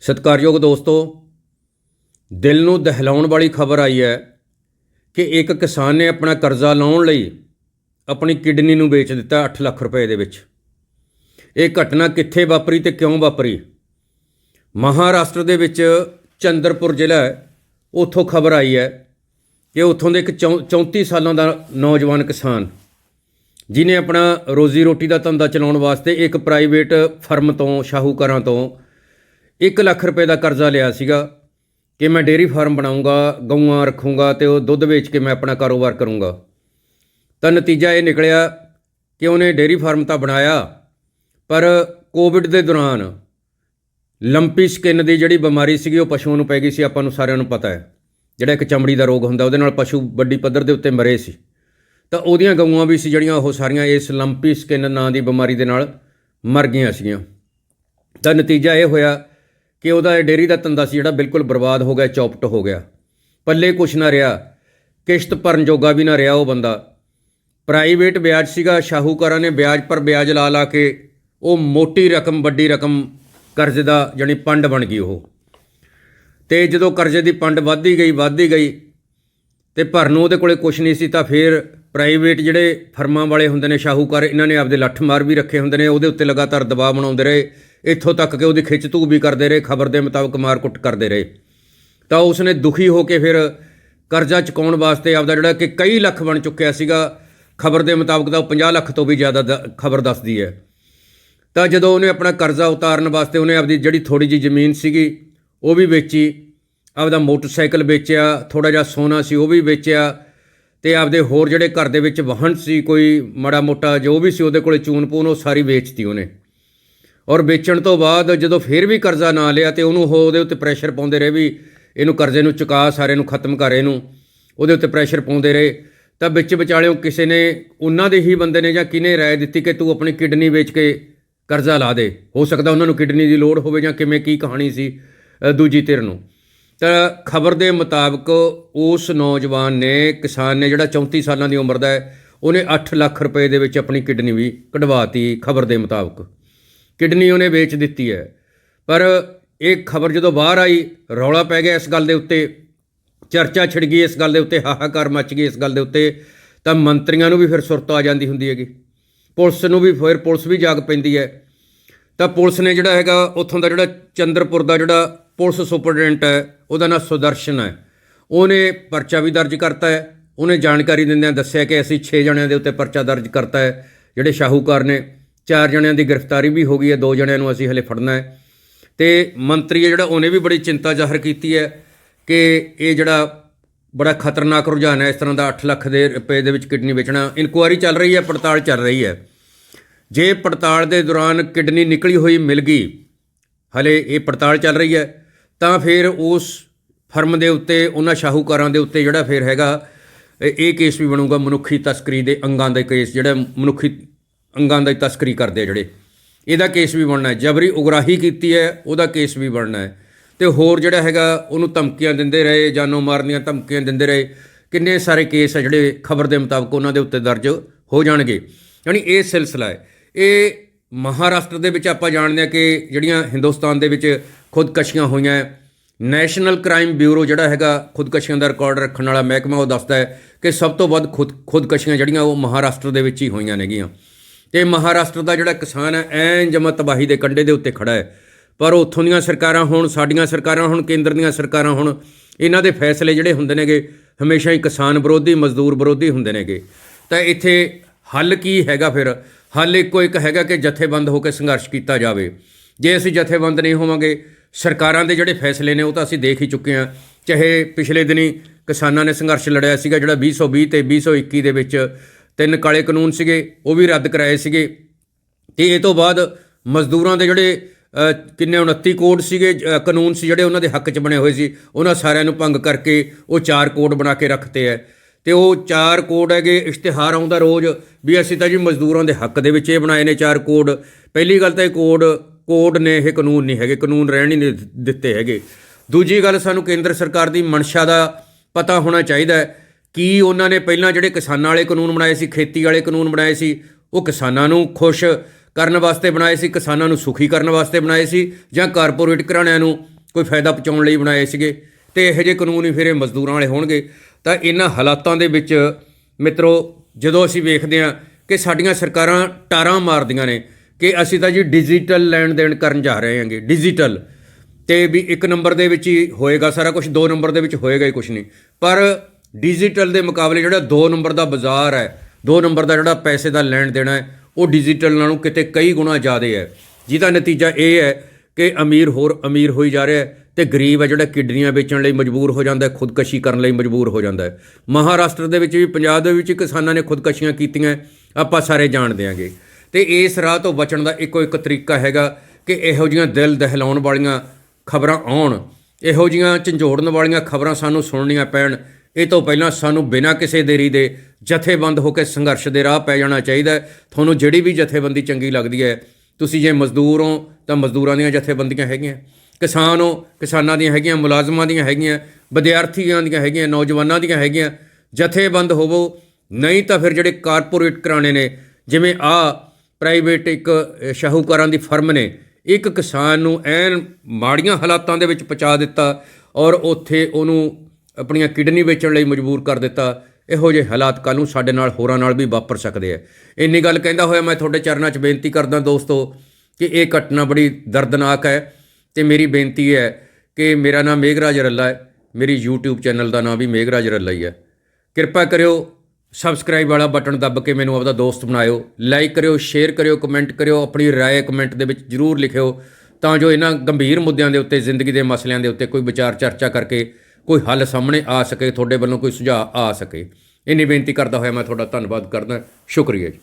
ਸਤਿਕਾਰਯੋਗ ਦੋਸਤੋ, ਦਿਲ ਨੂੰ ਦਹਿਲਾਉਣ ਵਾਲੀ ਖਬਰ ਆਈ ਹੈ ਕਿ ਇੱਕ ਕਿਸਾਨ ਨੇ ਆਪਣਾ ਕਰਜ਼ਾ ਲਾਉਣ ਲਈ ਆਪਣੀ ਕਿਡਨੀ ਨੂੰ ਵੇਚ ਦਿੱਤਾ 8 ਲੱਖ ਰੁਪਏ ਦੇ ਵਿੱਚ। ਇਹ ਘਟਨਾ ਕਿੱਥੇ ਵਾਪਰੀ ਤੇ ਕਿਉਂ ਵਾਪਰੀ? ਮਹਾਰਾਸ਼ਟਰ ਦੇ ਵਿੱਚ ਚੰਦਰਪੁਰ ਜ਼ਿਲ੍ਹਾ ਹੈ, ਉੱਥੋਂ ਖਬਰ ਆਈ ਹੈ ਕਿ ਉੱਥੋਂ ਦੇ ਇੱਕ ਚੌਂ- 34 ਸਾਲਾਂ ਦਾ ਨੌਜਵਾਨ ਕਿਸਾਨ ਜਿਨੇ ਆਪਣਾ ਰੋਜ਼ੀ ਰੋਟੀ ਦਾ ਧੰਦਾ ਚਲਾਉਣ ਵਾਸਤੇ ਇੱਕ ਪ੍ਰਾਈਵੇਟ ਫਰਮ ਤੋਂ, ਸ਼ਾਹੂਕਾਰਾਂ ਤੋਂ 1 ਲੱਖ ਰੁਪਏ ਦਾ ਕਰਜ਼ਾ ਲਿਆ ਸੀਗਾ ਕਿ ਮੈਂ ਡੇਅਰੀ ਫਾਰਮ ਬਣਾਉਂਗਾ, ਗਊਆਂ ਰੱਖੂੰਗਾ ਤੇ ਉਹ ਦੁੱਧ ਵੇਚ ਕੇ ਮੈਂ ਆਪਣਾ ਕਾਰੋਬਾਰ ਕਰੂੰਗਾ। ਤਾਂ ਨਤੀਜਾ ਇਹ ਨਿਕਲਿਆ ਕਿ ਉਹਨੇ ਡੇਅਰੀ ਫਾਰਮ ਤਾਂ ਬਣਾਇਆ, ਪਰ ਕੋਵਿਡ ਦੇ ਦੌਰਾਨ ਲੰਪੀ ਸਕਿਨ ਦੀ ਜਿਹੜੀ ਬਿਮਾਰੀ ਸੀਗੀ, ਉਹ ਪਸ਼ੂਆਂ ਨੂੰ ਪੈ ਗਈ ਸੀ, ਆਪਾਂ ਨੂੰ ਸਾਰਿਆਂ ਨੂੰ ਪਤਾ ਹੈ। ਜਿਹੜਾ ਇੱਕ ਚਮੜੀ ਦਾ ਰੋਗ ਹੁੰਦਾ, ਉਹਦੇ ਨਾਲ ਪਸ਼ੂ ਵੱਡੀ ਪੱਧਰ ਦੇ ਉੱਤੇ ਮਰੇ ਸੀ। ਤਾਂ ਉਹਦੀਆਂ ਗਊਆਂ ਵੀ ਸੀ ਜਿਹੜੀਆਂ, ਉਹ ਸਾਰੀਆਂ ਇਸ ਲੰਪੀ ਸਕਿਨ ਨਾਂ ਦੀ ਬਿਮਾਰੀ ਦੇ ਨਾਲ ਮਰ ਗਈਆਂ ਸੀਗੀਆਂ। ਤਾਂ ਨਤੀਜਾ ਇਹ ਹੋਇਆ ਕਿ ਉਹਦਾ ਇਹ ਡੇਅਰੀ ਦਾ ਧੰਦਾ ਸੀ ਜਿਹੜਾ ਬਿਲਕੁਲ ਬਰਬਾਦ ਹੋ ਗਿਆ, ਚੌਪਟ ਹੋ ਗਿਆ। ਪੱਲੇ ਕੁਛ ਨਾ ਰਿਹਾ, ਕਿਸ਼ਤ ਭਰਨ ਜੋਗਾ ਵੀ ਨਾ ਰਿਹਾ ਉਹ ਬੰਦਾ। ਪ੍ਰਾਈਵੇਟ ਵਿਆਜ ਸੀਗਾ, ਸ਼ਾਹੂਕਾਰਾਂ ਨੇ ਵਿਆਜ ਪਰ ਵਿਆਜ ਲਾ ਲਾ ਕੇ ਉਹ ਮੋਟੀ ਰਕਮ, ਵੱਡੀ ਰਕਮ ਕਰਜ਼ੇ ਦਾ ਜਾਣੀ ਪੰਡ ਬਣ ਗਈ ਉਹ। ਤੇ ਜਦੋਂ ਕਰਜ਼ੇ ਦੀ ਪੰਡ ਵੱਧਦੀ ਗਈ ਵੱਧਦੀ ਗਈ ਤੇ ਭਰਨ ਉਹਦੇ ਕੋਲੇ ਕੁਝ ਨਹੀਂ ਸੀ ਤਾਂ ਫਿਰ ਪ੍ਰਾਈਵੇਟ ਜਿਹੜੇ ਫਰਮਾਂ ਵਾਲੇ ਹੁੰਦੇ ਨੇ, ਸ਼ਾਹੂਕਾਰ, ਇਹਨਾਂ ਨੇ ਆਪਦੇ ਲੱਠ ਮਾਰ ਵੀ ਰੱਖੇ ਹੁੰਦੇ ਨੇ, ਉਹਦੇ ਉੱਤੇ ਲਗਾਤਾਰ ਦਬਾਅ ਬਣਾਉਂਦੇ ਰਹੇ। ਇੱਥੋਂ ਤੱਕ ਕਿ ਉਹਦੀ ਖਿੱਚ ਧੂ ਵੀ ਕਰਦੇ ਰਹੇ, ਖਬਰ ਦੇ ਮੁਤਾਬਕ ਮਾਰ-ਕੁੱਟ ਕਰਦੇ ਰਹੇ। ਤਾਂ ਉਸਨੇ ਦੁਖੀ ਹੋ ਕੇ ਫਿਰ ਕਰਜ਼ਾ ਚੁਕਾਉਣ ਵਾਸਤੇ ਆਪਦਾ ਜਿਹੜਾ ਕਿ ਕਈ ਲੱਖ ਬਣ ਚੁੱਕਿਆ ਸੀਗਾ, ਖਬਰ ਦੇ ਮੁਤਾਬਕ ਤਾਂ ਉਹ 50 ਲੱਖ ਤੋਂ ਵੀ ਜ਼ਿਆਦਾ ਖਬਰ ਦੱਸਦੀ ਹੈ। ਤਾਂ ਜਦੋਂ ਉਹਨੇ ਆਪਣਾ ਕਰਜ਼ਾ ਉਤਾਰਨ ਵਾਸਤੇ ਉਹਨੇ ਆਪਦੀ ਜਿਹੜੀ ਥੋੜੀ ਜੀ ਜ਼ਮੀਨ ਸੀਗੀ, ਉਹ ਵੀ ਵੇਚੀ, ਆਪਦਾ ਮੋਟਰਸਾਈਕਲ ਵੇਚਿਆ ਥੋੜਾ ਜਿਹਾ ਸੋਨਾ ਸੀ ਉਹ ਵੀ ਵੇਚਿਆ, ਤੇ ਆਪਦੇ ਹੋਰ ਜਿਹੜੇ ਘਰ ਦੇ ਵਿੱਚ ਵਾਹਨ ਸੀ, ਕੋਈ ਮਾੜਾ ਮੋਟਾ ਜੋ ਵੀ ਸੀ ਉਹਦੇ ਕੋਲੇ ਚੂਨ ਪੂਨ ਉਹ ਸਾਰੀ ਵੇਚਤੀ ਉਹਨੇ। ਔਰ ਵੇਚਣ ਤੋਂ ਬਾਅਦ ਜਦੋਂ ਫੇਰ ਵੀ ਕਰਜ਼ਾ ਨਾ ਲਿਆ ਤੇ ਉਹਨੂੰ ਉਹ ਉਹਦੇ ਉੱਤੇ ਪ੍ਰੈਸ਼ਰ ਪਾਉਂਦੇ ਰਹੇ ਵੀ ਇਹਨੂੰ ਕਰਜ਼ੇ ਨੂੰ ਚੁਕਾ ਸਾਰੇ ਨੂੰ ਖਤਮ ਕਰ ਇਹਨੂੰ, ਉਹਦੇ ਉੱਤੇ ਪ੍ਰੈਸ਼ਰ ਪਾਉਂਦੇ ਰਹੇ। ਤਾਂ ਵਿੱਚ ਵਿਚਾਲਿਓਂ ਕਿਸੇ ਨੇ, ਉਹਨਾਂ ਦੇ ਹੀ ਬੰਦੇ ਨੇ ਜਾਂ ਕਿਨੇ ਰਾਏ ਦਿੱਤੀ ਕਿ ਤੂੰ ਆਪਣੀ ਕਿਡਨੀ ਵੇਚ ਕੇ ਕਰਜ਼ਾ ਲਾ ਦੇ। ਹੋ ਸਕਦਾ ਉਹਨਾਂ ਨੂੰ ਕਿਡਨੀ ਦੀ ਲੋੜ ਹੋਵੇ ਜਾਂ ਕਿਵੇਂ ਕੀ ਕਹਾਣੀ ਸੀ ਦੂਜੀ ਧਿਰ ਨੂੰ। ਤਾਂ ਖਬਰ ਦੇ ਮੁਤਾਬਕ ਉਸ ਨੌਜਵਾਨ ਨੇ, ਕਿਸਾਨ ਨੇ ਜਿਹੜਾ 34 ਸਾਲਾਂ ਦੀ ਉਮਰ ਦਾ ਹੈ, ਉਹਨੇ 8 ਲੱਖ ਰੁਪਏ ਦੇ ਵਿੱਚ ਆਪਣੀ ਕਿਡਨੀ ਵੀ ਕਢਵਾਤੀ ਖਬਰ ਦੇ ਮੁਤਾਬਕ। ਕਿਡਨੀ ਉਹਨੇ ਵੇਚ ਦਿੱਤੀ ਹੈ। ਪਰ ਇਹ ਖਬਰ ਜਦੋਂ ਬਾਹਰ ਆਈ, ਰੌਲਾ ਪੈ ਗਿਆ ਇਸ ਗੱਲ ਦੇ ਉੱਤੇ, ਚਰਚਾ ਛਿੜ ਗਈ ਇਸ ਗੱਲ ਦੇ ਉੱਤੇ, ਹਾਹਾਕਾਰ ਮਚ ਗਈ ਇਸ ਗੱਲ ਦੇ ਉੱਤੇ, ਤਾਂ ਮੰਤਰੀਆਂ ਨੂੰ ਵੀ ਫਿਰ ਸੁਰਤ ਆ ਜਾਂਦੀ ਹੁੰਦੀ ਹੈਗੀ। ਪੁਲਿਸ ਨੂੰ ਵੀ ਫਿਰ ਪੁਲਿਸ ਵੀ ਜਾਗ ਪੈਂਦੀ ਹੈ। ਤਾਂ ਪੁਲਿਸ ਨੇ ਜਿਹੜਾ ਹੈਗਾ, ਉੱਥੋਂ ਦਾ ਜਿਹੜਾ ਚੰਦਰਪੁਰ ਦਾ ਜਿਹੜਾ ਪੁਲਿਸ ਸੁਪਰਡੈਂਟ ਹੈ, ਉਹਦਾ ਨਾਮ ਸੁਦਰਸ਼ਨ ਹੈ। ਉਹਨੇ ਪਰਚਾ ਵੀ ਦਰਜ ਕਰਤਾ ਹੈ। ਉਹਨੇ ਜਾਣਕਾਰੀ ਦਿੰਦਿਆਂ ਦੱਸਿਆ ਕਿ ਅਸੀਂ 6 ਜਣਿਆਂ ਦੇ ਉੱਤੇ ਪਰਚਾ ਦਰਜ ਕਰਤਾ ਹੈ, ਜਿਹੜੇ ਸ਼ਾਹੂਕਾਰ ਨੇ। ਚਾਰ ਜਣਿਆਂ ਦੀ ਗ੍ਰਿਫਤਾਰੀ ਵੀ ਹੋ ਗਈ ਹੈ, ਦੋ ਜਣਿਆਂ ਨੂੰ ਅਸੀਂ ਹਲੇ ਫੜਨਾ ਹੈ। ਤੇ ਮੰਤਰੀ ਹੈ ਜਿਹੜਾ, ਉਹਨੇ ਵੀ ਬੜੀ ਚਿੰਤਾ ਜ਼ਾਹਰ ਕੀਤੀ ਹੈ ਕਿ ਇਹ ਜਿਹੜਾ ਬੜਾ ਖਤਰਨਾਕ ਰੁਝਾਨ ਹੈ, ਇਸ ਤਰ੍ਹਾਂ ਦਾ 8 ਲੱਖ ਦੇ ਰੁਪਏ ਦੇ ਵਿੱਚ ਕਿਡਨੀ ਵੇਚਣਾ। ਇਨਕੁਆਇਰੀ ਚੱਲ ਰਹੀ ਹੈ, ਪੜਤਾਲ ਚੱਲ ਰਹੀ ਹੈ। ਜੇ ਪੜਤਾਲ ਦੇ ਦੌਰਾਨ ਕਿਡਨੀ ਨਿਕਲੀ ਹੋਈ ਮਿਲ ਗਈ, ਹਲੇ ਇਹ ਪੜਤਾਲ ਚੱਲ ਰਹੀ ਹੈ, ਤਾਂ ਫਿਰ ਉਸ ਫਰਮ ਦੇ ਉੱਤੇ, ਉਹਨਾਂ ਸ਼ਾਹੂਕਾਰਾਂ ਦੇ ਉੱਤੇ ਜਿਹੜਾ ਫਿਰ ਹੈਗਾ, ਇਹ ਕੇਸ ਵੀ ਬਣੂਗਾ ਮਨੁੱਖੀ ਤਸਕਰੀ ਦੇ ਅੰਗਾਂ ਦਾ ਕੇਸ, ਜਿਹੜਾ ਮਨੁੱਖੀ ਅੰਗਾਂ ਦੀ ਤਸਕਰੀ ਕਰਦੇ ਆ ਜਿਹੜੇ। ਇਹਦਾ ਕੇਸ ਵੀ ਬਣਨਾ ਹੈ। ਜਬਰੀ ਉਗਰਾਹੀ ਕੀਤੀ ਹੈ, ਉਹਦਾ ਕੇਸ ਵੀ ਬਣਨਾ ਹੈ। ਤੇ ਹੋਰ ਜਿਹੜਾ ਹੈਗਾ, ਉਹਨੂੰ ਧਮਕੀਆਂ ਦਿੰਦੇ ਰਹੇ, ਜਾਨੋਂ ਮਾਰਨੀਆਂ ਧਮਕੀਆਂ ਦਿੰਦੇ ਰਹੇ। ਕਿੰਨੇ ਸਾਰੇ ਕੇਸ ਹੈ ਜਿਹੜੇ ਖਬਰ ਦੇ ਮੁਤਾਬਕ ਉਹਨਾਂ ਦੇ ਉੱਤੇ ਦਰਜ ਹੋ ਜਾਣਗੇ। ਯਾਨੀ ਇਹ ਸਿਲਸਿਲਾ ਹੈ। ਇਹ ਮਹਾਰਾਸ਼ਟਰ ਦੇ ਵਿੱਚ ਆਪਾਂ ਜਾਣਦੇ ਹਾਂ ਕਿ ਜਿਹੜੀਆਂ ਹਿੰਦੁਸਤਾਨ ਦੇ ਵਿੱਚ ਖੁਦਕਸ਼ੀਆਂ ਹੋਈਆਂ ਨੈਸ਼ਨਲ ਕ੍ਰਾਈਮ ਬਿਊਰੋ ਜਿਹੜਾ ਹੈਗਾ, ਖੁਦਕਸ਼ੀਆਂ ਦਾ ਰਿਕਾਰਡ ਰੱਖਣ ਵਾਲਾ ਮਹਿਕਮਾ ਉਹ ਦੱਸਦਾ ਹੈ ਕਿ ਸਭ ਤੋਂ ਵੱਧ ਖੁਦ ਖੁਦਕਸ਼ੀਆਂ ਜਿਹੜੀਆਂ ਉਹ ਮਹਾਰਾਸ਼ਟਰ ਦੇ ਵਿੱਚ ਹੀ ਹੋਈਆਂ ਨੇਗੀਆਂ। ਤੇ ਮਹਾਰਾਸ਼ਟਰ ਦਾ ਜਿਹੜਾ ਕਿਸਾਨ ਹੈ, ਐਨ ਜਮਾ ਤਬਾਹੀ ਦੇ ਕੰਢੇ ਦੇ ਉੱਤੇ ਖੜਾ ਹੈ। ਪਰ ਉੱਥੋਂ ਦੀਆਂ ਸਰਕਾਰਾਂ ਹੋਣ, ਸਾਡੀਆਂ ਸਰਕਾਰਾਂ ਹੋਣ, ਕੇਂਦਰ ਦੀਆਂ ਸਰਕਾਰਾਂ ਹੋਣ, ਇਹਨਾਂ ਦੇ ਫੈਸਲੇ ਜਿਹੜੇ ਹੁੰਦੇ ਨੇਗੇ, ਹਮੇਸ਼ਾ ਹੀ ਕਿਸਾਨ ਵਿਰੋਧੀ, ਮਜ਼ਦੂਰ ਵਿਰੋਧੀ ਹੁੰਦੇ ਨੇਗੇ। ਤਾਂ ਇੱਥੇ ਹੱਲ ਕੀ ਹੈਗਾ ਫਿਰ? ਹੱਲ ਇੱਕੋ ਇੱਕ ਹੈਗਾ ਕਿ ਜਥੇਬੰਦ ਹੋ ਕੇ ਸੰਘਰਸ਼ ਕੀਤਾ ਜਾਵੇ। ਜੇ ਅਸੀਂ ਜਥੇਬੰਦ ਨਹੀਂ ਹੋਵਾਂਗੇ, ਸਰਕਾਰਾਂ ਦੇ ਜਿਹੜੇ ਫੈਸਲੇ ਨੇ ਉਹ ਤਾਂ ਅਸੀਂ ਦੇਖ ਹੀ ਚੁੱਕੇ ਹਾਂ। ਚਾਹੇ ਪਿਛਲੇ ਦਿਨੀ ਕਿਸਾਨਾਂ ਨੇ ਸੰਘਰਸ਼ ਲੜਿਆ ਸੀਗਾ, ਜਿਹੜਾ 2020 ਤੇ 2021 ਦੇ ਵਿੱਚ ਤਿੰਨ ਕਾਲੇ ਕਾਨੂੰਨ ਸੀਗੇ ਉਹ ਵੀ ਰੱਦ ਕਰਾਏ ਸੀਗੇ। ਤੇ ਇਹ ਤੋਂ ਬਾਅਦ ਮਜ਼ਦੂਰਾਂ ਦੇ ਜਿਹੜੇ ਕਿੰਨੇ 29 ਕੋਡ ਸੀਗੇ ਅ, ਕਾਨੂੰਨ ਸੀ ਜਿਹੜੇ ਉਹਨਾਂ ਦੇ ਹੱਕ 'ਚ ਬਣੇ ਹੋਏ ਸੀ। ਉਹਨਾਂ ਸਾਰਿਆਂ ਨੂੰ ਭੰਗ ਕਰਕੇ ਉਹ ਚਾਰ ਕੋਡ ਬਣਾ ਕੇ ਰੱਖਤੇ ਐ। ਤੇ ਉਹ ਚਾਰ ਕੋਡ ਹੈਗੇ ਇਸ਼ਤਿਹਾਰ ਆਉਂਦਾ ਰੋਜ਼ ਵੀ ਅਸੀਂ ਤਾਂ ਜੀ ਮਜ਼ਦੂਰਾਂ ਦੇ ਹੱਕ ਦੇ ਵਿੱਚ ਇਹ ਬਣਾਏ ਨੇ ਚਾਰ ਕੋਡ। ਪਹਿਲੀ ਗੱਲ ਤਾਂ ਇਹ ਕੋਡ ਕੋਡ ਨੇ ਇਹ ਕਾਨੂੰਨ ਨਹੀਂ ਹੈਗੇ ਕਾਨੂੰਨ ਰਹਿਣ ਹੀ ਨਹੀਂ ਦਿੱਤੇ ਹੈਗੇ। ਦੂਜੀ ਗੱਲ ਸਾਨੂੰ ਕੇਂਦਰ ਸਰਕਾਰ ਦੀ ਮਨਸ਼ਾ ਦਾ ਪਤਾ ਹੋਣਾ ਚਾਹੀਦਾ ਹੈ ਕੀ ਉਹਨਾਂ ਨੇ ਪਹਿਲਾਂ ਜਿਹੜੇ ਕਿਸਾਨਾਂ ਵਾਲੇ ਕਾਨੂੰਨ ਬਣਾਏ ਸੀ, ਖੇਤੀ ਵਾਲੇ ਕਾਨੂੰਨ ਬਣਾਏ ਸੀ, ਉਹ ਕਿਸਾਨਾਂ ਨੂੰ ਖੁਸ਼ ਕਰਨ ਵਾਸਤੇ ਬਣਾਏ ਸੀ, ਕਿਸਾਨਾਂ ਨੂੰ ਸੁਖੀ ਕਰਨ ਵਾਸਤੇ ਬਣਾਏ ਸੀ ਜਾਂ ਕਾਰਪੋਰੇਟ ਘਰਾਣਿਆਂ ਨੂੰ ਕੋਈ ਫਾਇਦਾ ਪਹੁੰਚਾਉਣ ਲਈ ਬਣਾਏ ਸੀਗੇ? ਤੇ ਇਹੋ ਜਿਹੇ ਕਾਨੂੰਨ ਹੀ ਫਿਰ ਇਹ ਮਜ਼ਦੂਰਾਂ ਵਾਲੇ ਹੋਣਗੇ। ਤਾਂ ਇਹਨਾਂ ਹਾਲਾਤਾਂ ਦੇ ਵਿੱਚ ਮਿੱਤਰੋ, ਜਦੋਂ ਅਸੀਂ ਵੇਖਦੇ ਹਾਂ ਕਿ ਸਾਡੀਆਂ ਸਰਕਾਰਾਂ ਟਾਰਾਂ ਮਾਰਦੀਆਂ ਨੇ ਕਿ ਅਸੀਂ ਤਾਂ ਜੀ ਡਿਜੀਟਲ ਲੈਣ ਦੇਣ ਕਰਨ ਜਾ ਰਹੇ ਹਾਂਗੇ, ਡਿਜੀਟਲ। ਤੇ ਵੀ ਇੱਕ ਨੰਬਰ ਦੇ ਵਿੱਚ ਹੀ ਹੋਏਗਾ ਸਾਰਾ ਕੁਝ ਦੋ ਨੰਬਰ ਦੇ ਵਿੱਚ ਹੋਏਗਾ ਹੀ ਕੁਝ ਨਹੀਂ। ਪਰ ਡਿਜੀਟਲ ਦੇ ਮੁਕਾਬਲੇ ਜਿਹੜਾ ਦੋ ਨੰਬਰ ਦਾ ਬਾਜ਼ਾਰ ਹੈ, ਦੋ ਨੰਬਰ ਦਾ ਜਿਹੜਾ ਪੈਸੇ ਦਾ ਲੈਣ ਦੇਣਾ ਹੈ, ਉਹ ਡਿਜੀਟਲ ਨਾਲੋਂ ਕਿਤੇ ਕਈ ਗੁਣਾ ਜ਼ਿਆਦਾ ਹੈ। ਜਿਹਦਾ ਨਤੀਜਾ ਇਹ ਹੈ ਕਿ ਅਮੀਰ ਹੋਰ ਅਮੀਰ ਹੋਈ ਜਾ ਰਿਹਾ ਹੈ ਤੇ ਗਰੀਬ ਹੈ ਜਿਹੜਾ ਕਿਡਨੀਆਂ ਵੇਚਣ ਲਈ ਮਜਬੂਰ ਹੋ ਜਾਂਦਾ ਹੈ, ਖੁਦਕਸ਼ੀ ਕਰਨ ਲਈ ਮਜਬੂਰ ਹੋ ਜਾਂਦਾ ਹੈ। ਮਹਾਰਾਸ਼ਟਰ ਦੇ ਵਿੱਚ ਵੀ, ਪੰਜਾਬ ਦੇ ਵਿੱਚ ਕਿਸਾਨਾਂ ਨੇ ਖੁਦਕਸ਼ੀਆਂ ਕੀਤੀਆਂ ਆਪਾਂ ਸਾਰੇ ਜਾਣਦੇ ਹਾਂਗੇ ਤੇ ਇਸ ਰਾਹ ਤੋਂ ਬਚਣ ਦਾ ਇੱਕੋ ਇੱਕ ਤਰੀਕਾ ਹੈਗਾ ਕਿ ਇਹੋ ਜੀਆਂ ਦਿਲ ਦਹਿਲਾਉਣ ਵਾਲੀਆਂ ਖਬਰਾਂ ਆਉਣ, ਇਹੋ ਜੀਆਂ ਝੰਜੋੜਨ ਵਾਲੀਆਂ ਖਬਰਾਂ ਸਾਨੂੰ ਸੁਣਨੀਆਂ ਪੈਣ ਇਹ ਤੋਂ ਪਹਿਲਾਂ ਸਾਨੂੰ ਬਿਨਾਂ ਕਿਸੇ ਦੇਰੀ ਦੇ ਜਥੇਬੰਦ ਹੋ ਕੇ ਸੰਘਰਸ਼ ਦੇ ਰਾਹ ਪੈ ਜਾਣਾ ਚਾਹੀਦਾ ਹੈ। ਤੁਹਾਨੂੰ ਜਿਹੜੀ ਵੀ ਜਥੇਬੰਦੀ ਚੰਗੀ ਲੱਗਦੀ ਹੈ, ਤੁਸੀਂ ਜੇ ਮਜ਼ਦੂਰ ਹੋ, ਤਾਂ ਮਜ਼ਦੂਰਾਂ ਦੀਆਂ ਜਥੇਬੰਦੀਆਂ ਹੈਗੀਆਂ, ਕਿਸਾਨ ਹੋ, ਕਿਸਾਨਾਂ ਦੀਆਂ ਹੈਗੀਆਂ, ਮੁਲਾਜ਼ਮਾਂ ਦੀਆਂ ਹੈਗੀਆਂ, ਵਿਦਿਆਰਥੀਆਂ ਦੀਆਂ ਹੈਗੀਆਂ, ਨੌਜਵਾਨਾਂ ਦੀਆਂ ਹੈਗੀਆਂ, ਜਥੇਬੰਦ ਹੋਵੋ, ਨਹੀਂ ਤਾਂ ਫਿਰ ਜਿਹੜੇ ਕਾਰਪੋਰੇਟ ਘਰਾਣੇ ਨੇ, ਜਿਵੇਂ ਆ ਪ੍ਰਾਈਵੇਟ ਇੱਕ ਸ਼ਾਹੂਕਾਰਾਂ ਦੀ ਫਰਮ ਨੇ, ਇੱਕ ਕਿਸਾਨ ਨੂੰ ਐਨ ਮਾੜੀਆਂ ਹਾਲਾਤਾਂ ਦੇ ਵਿੱਚ ਪਹੁੰਚਾ ਦਿੱਤਾ ਔਰ ਉੱਥੇ ਉਹਨੂੰ ਆਪਣੀਆਂ ਕਿਡਨੀ ਵੇਚਣ ਲਈ ਮਜਬੂਰ ਕਰ ਦਿੱਤਾ ਇਹੋ ਜਿਹੇ ਹਾਲਾਤ ਕੱਲ੍ਹ ਨੂੰ ਸਾਡੇ ਨਾਲ ਹੋਰਾਂ ਨਾਲ ਵੀ ਵਾਪਰ ਸਕਦੇ ਆ ਇੰਨੀ ਗੱਲ ਕਹਿੰਦਾ ਹੋਇਆ ਮੈਂ ਤੁਹਾਡੇ ਚਰਨਾਂ 'ਚ ਬੇਨਤੀ ਕਰਦਾ ਦੋਸਤੋ ਕਿ ਇਹ ਘਟਨਾ ਬੜੀ ਦਰਦਨਾਕ ਹੈ ਤੇ ਮੇਰੀ ਬੇਨਤੀ ਹੈ ਕਿ ਮੇਰਾ ਨਾਮ ਮੇਘਰਾਜ ਰੱਲਾ ਹੈ ਮੇਰੀ YouTube ਚੈਨਲ ਦਾ ਨਾਮ ਵੀ ਮੇਘਰਾਜ ਰੱਲਾ ਹੀ ਹੈ ਕਿਰਪਾ ਕਰਿਓ ਸਬਸਕ੍ਰਾਈਬ ਵਾਲਾ ਬਟਨ ਦੱਬ ਕੇ ਮੈਨੂੰ ਆਪਦਾ ਦੋਸਤ ਬਣਾਇਓ ਲਾਈਕ ਕਰਿਓ ਸ਼ੇਅਰ ਕਰਿਓ ਕਮੈਂਟ ਕਰਿਓ ਆਪਣੀ رائے ਕਮੈਂਟ ਦੇ ਵਿੱਚ ਜਰੂਰ ਲਿਖਿਓ ਤਾਂ ਜੋ ਇਹਨਾਂ ਗੰਭੀਰ ਮੁੱਦਿਆਂ ਦੇ ਉੱਤੇ ਜ਼ਿੰਦਗੀ ਦੇ ਮਸਲਿਆਂ ਦੇ ਉੱਤੇ ਕੋਈ ਵਿਚਾਰ ਚਰਚਾ ਕਰਕੇ ਕੋਈ ਹੱਲ ਸਾਹਮਣੇ ਆ ਸਕੇ, ਤੁਹਾਡੇ ਵੱਲੋਂ ਕੋਈ ਸੁਝਾਅ ਆ ਸਕੇ। ਇੰਨੀ ਬੇਨਤੀ ਕਰਦਾ ਹੋਇਆ ਮੈਂ ਤੁਹਾਡਾ ਧੰਨਵਾਦ ਕਰਦਾ। ਸ਼ੁਕਰੀਆ ਜੀ।